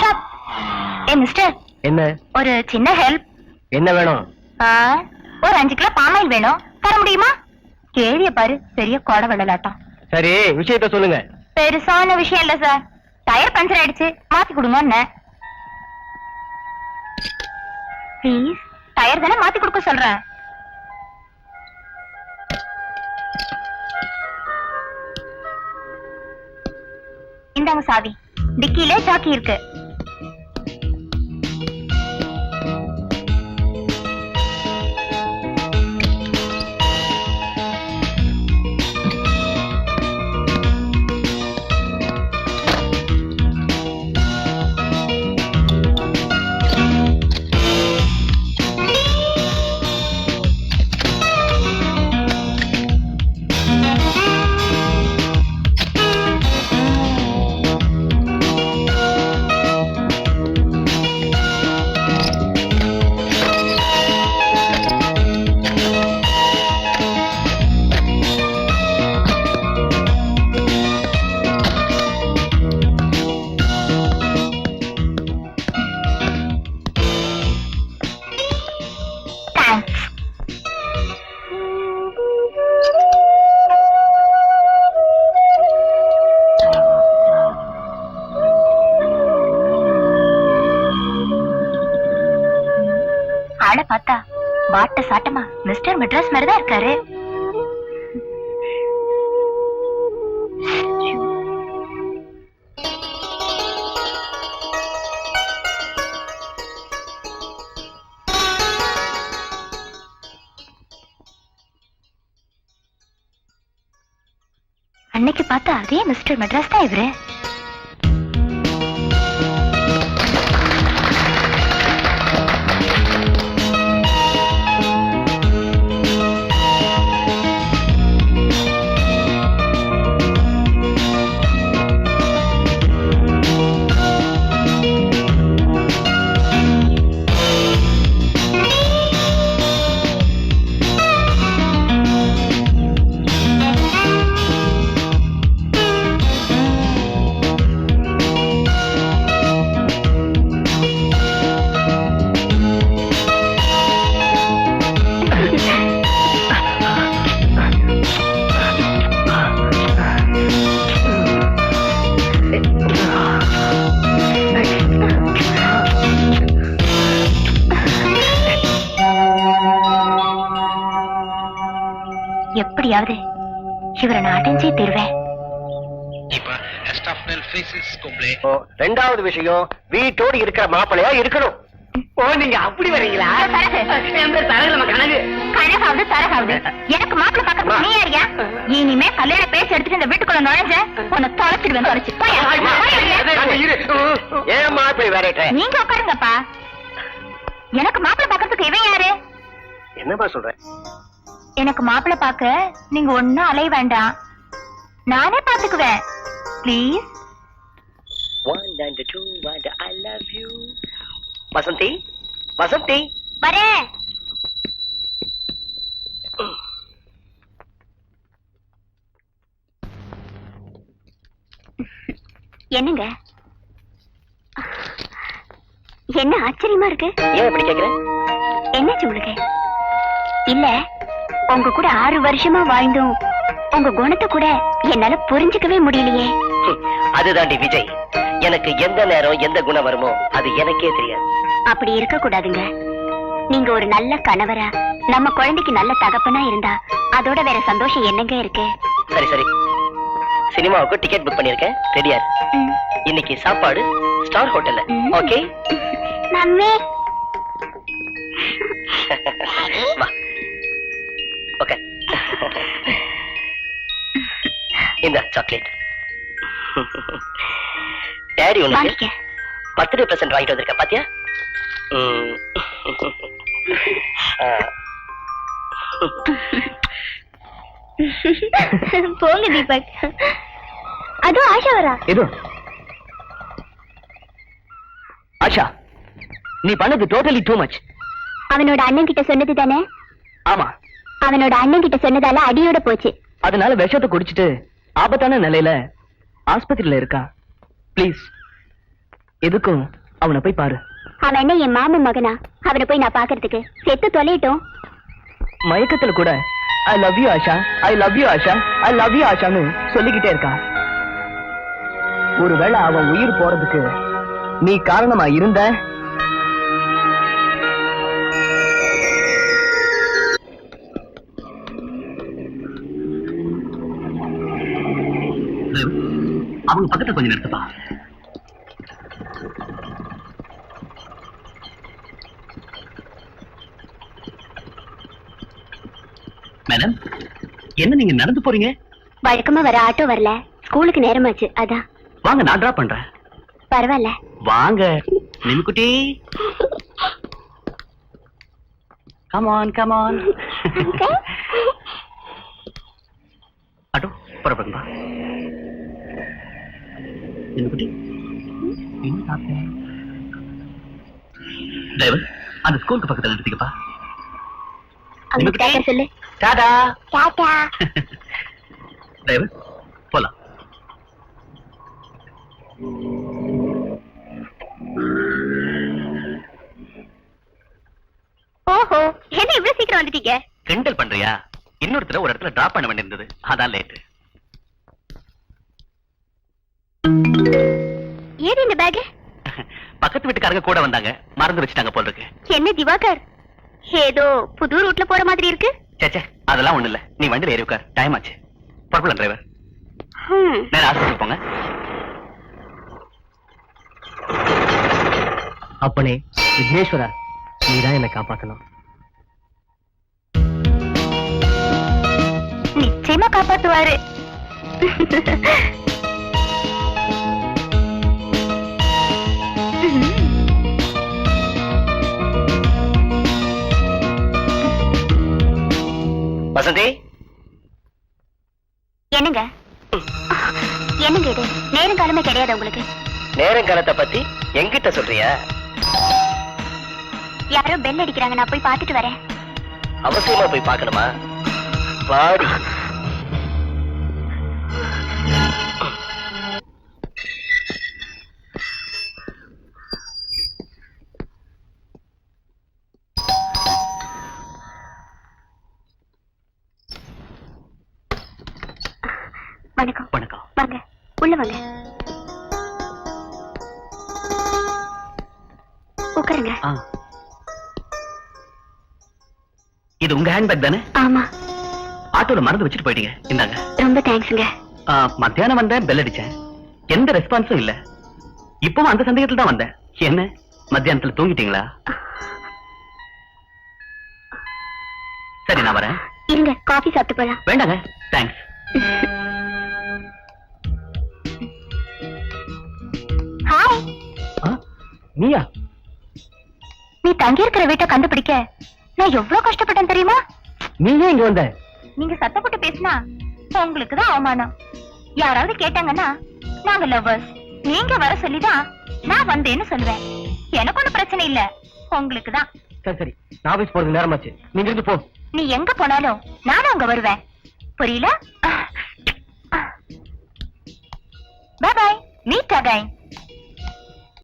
Shop ஏ mister என்ன? ஒரு சின்ன ஹெல்ப் என்ன வேணும்? ஒரு அஞ்சு கிலோ பாமாயில் வேணும். தர முடியுமா? கேள்விய பாரு பெரிய கொடை வெள்ளலாட்டம். சரி விஷயத்த சொல்லுங்க. பெருசான விஷயம் இல்ல சார் டயர் பஞ்சர் ஆயிடுச்சு மாத்தி கொடுங்க ப்ளீஸ் டயர் தானே மாத்தி கொடுக்க சொல்றேன். இந்தாங்க சாவி. டிக்கில சாக்கி இருக்கு. வாட்ட சாட்டமா? மிஸ்டர் மெட்ராஸ் மாதிரி தான் இருக்காரு. அன்னைக்கு பார்த்தா அதே மிஸ்டர் மெட்ராஸ் தான் இவரு. எப்படியாவது இவரை நான் அடைஞ்சே தருவேன். இப்ப எஸ்டாப்னல் ஃபேசிஸ் கும்ப்ளே ஓ, ரெண்டாவது விஷயம் வீட்டோடு இருக்கிற மாப்பிள்ளையா இருக்கணும். ஓ நீங்க அப்படி வரீங்களா? சரகு. என் பேர் தரகு நம்ம கனகு கழகாவது தரகாவது. எனக்கு மாப்பிள்ள பக்கத்துல நீ யாரியா இனிமே கல்யாண பேச்சு எடுத்துட்டு இந்த வீட்டுக்குள்ள நுழைஞ்ச உன்னை தொலைச்சிடுவேன் தொலைச்சு. ஏமா இப்படி வேறட்ட நீங்க உட்காருங்கப்பா. எனக்கு மாப்பிள்ள பாக்கிறதுக்கு இவன் யாரு? என்னமா சொல்ற? எனக்கு மாப்பிள்ள பாக்க நீங்க ஒண்ணும் அலைய வேண்டாம். நானே பாத்துக்குவேன் please One and two and I love you. Vasanthi Vasanthi. வரேன். என்னங்க? என்ன ஆச்சரியமா இருக்கு? ஏன் இப்படி கேக்குற? என்னாச்சு உங்களுக்கு? இல்ல. உங்க கூட ஆறு வருஷமா வாழ்ந்தும் உங்க குணத்தை கூட என்னால புரிஞ்சுக்கவே முடியலையே. அதுதாண்டி விஜய். எனக்கு எந்த நேரம் எந்த குணம் வருமோ அது எனக்கே தெரியாது. அப்படி இருக்க கூடாதுங்க. நீங்க ஒரு நல்ல கணவரா நம்ம குழந்தைக்கு நல்ல தகப்பனா இருந்தா அதோட வேற சந்தோஷம் என்னங்க இருக்கு? சரி சரி. சினிமாவுக்கு டிக்கெட் புக் பண்ணிருக்கேன் ரெடியா. இன்னைக்கு சாப்பாடு ஸ்டார் ஹோட்டல்ல. ஓகே மம்மி வா. ஓகே இந்த சாக்லேட் டேடி உனக்கு பர்த்டே பிரசன்ட் வாங்கிட்டு வந்திருக்கேன் பாத்தியா. போங்க தீபக். அதுவும் ஆஷா வரா. எது ஆஷா நீ பண்ணது டோட்டலி டூ மச் அவனோட அண்ணன் கிட்ட சொன்னது தானே? ஆமா. அவனோட அண்ணன் கிட்ட சொன்னதால அடியோட போச்சு. அதனால விஷத்தை குடிச்சிட்டு ஆபத்தான நிலையில ஆஸ்பத்திரியில இருக்கா? ப்ளீஸ் எதுக்கும் அவனை போய் பாரு. அவன் என்ன என் மாமன் மகனா? அவனை போய் நான் பாக்குறதுக்கு செத்து தொலையட்டும். மயக்கத்துல கூட I love you Asha. I love you Asha. I love you ஆஷான்னு சொல்லிக்கிட்டே இருக்கான் ஒருவேளை அவன் உயிர் போறதுக்கு நீ காரணமா இருந்த பக்கத்துல கொஞ்சம் நிறுத்துப்பா. மேடம் என்ன நீங்க நடந்து போறீங்க? வழக்கமா வர ஆட்டோ வரல. ஸ்கூலுக்கு நேரமாச்சு அதான். வாங்க நான் டிராப் பண்றேன். பரவாயில்ல. வாங்க நிமிக்குட்டி. கமான் கமான் அடோ புறப்படுங்க நிமிக்குட்டி என்ன சாப்பிட்டேன் டிரைவர் அந்த ஸ்கூலுக்கு பக்கத்துல நிறுத்திக்கப்பா சொல்லு. டாடா டாட்டா டிரைவர் போலாம். ஓஹோ என்ன இவ்வளவு சீக்கிரம் வந்துட்டீங்க? கிண்டல் பண்றியா? இன்னொருத்தர ஒரு இடத்துல டிராப் பண்ண வேண்டியிருந்தது. அதான் லேட்டு ஏது இந்த பேக் பக்கத்து வீட்டுக்காரங்க கூட வந்தாங்க. மறந்து வச்சுட்டாங்க போல இருக்கு என்ன திவாகர்? ஏதோ புது ரூட்ல போற மாதிரி இருக்கு? சேச்சே அதெல்லாம் ஒண்ணு இல்ல நீ வண்டியில ஏறி உட்கார். டைம் ஆச்சு. புறப்படலாம் டிரைவர். நேரம் ஆஸ்பத்திரி போங்க. அப்பனே விக்னேஸ்வரா நீதான் என்ன காப்பாத்தணும். நிச்சயமா காப்பாத்துவாரு. வசந்தி என்னங்க? என்னங்க இது? நேரம் காலமே கிடையாது உங்களுக்கு? நேரங்காலத்தை பத்தி எங்கிட்ட சொல்றியா? யாரோ பெல் அடிக்கிறாங்க நான் போய் பார்த்துட்டு வரேன். அவசியமா போய் பார்க்கணுமா? பாடி வணக்கம். வணக்கம். வாங்க. உள்ள வாங்க. உட்காருங்க. இது உங்க ஹேண்ட்பேக் தானே? ஆமா. ஆட்டோல மறந்து வச்சுட்டு போயிட்டீங்க. இந்தாங்க. ரொம்ப தேங்க்ஸுங்க மத்தியானம் வந்தேன் பெல் அடிச்சேன். எந்த ரெஸ்பான்ஸும் இல்ல. இப்பவும் அந்த சந்தேகத்துல தான் வந்தேன். என்ன? மத்தியானத்துல தூங்கிட்டீங்களா? சரி நான் வரேன். இருங்க காஃபி சாப்பிட்டு போலாம். வேண்டாங்க. தேங்க்ஸ் நீயா? நீ தங்கி இருக்கிற வீட்டை கண்டுபிடிக்க. நான் எவ்வளவு கஷ்டப்பட்டேன் தெரியுமா? நீ ஏன் இங்க வந்த? நீங்க சத்தப்பட்டு பேசினா உங்களுக்கு தான் அவமானம். யாராவது கேட்டாங்கன்னா நாங்க லவ்வர்ஸ் நீங்க வர சொல்லிதான் நான் வந்தேன்னு சொல்லுவேன். எனக்கு ஒண்ணும் பிரச்சனை இல்ல. உங்களுக்கு தான். சரி சரி. நான் ஆபீஸ் போறது நேரமாச்சு. நீங்க இருந்து போ. நீ எங்க போனாலும் நானும் அங்க வருவேன். புரியல பாய் பாய் மீட் அகைன்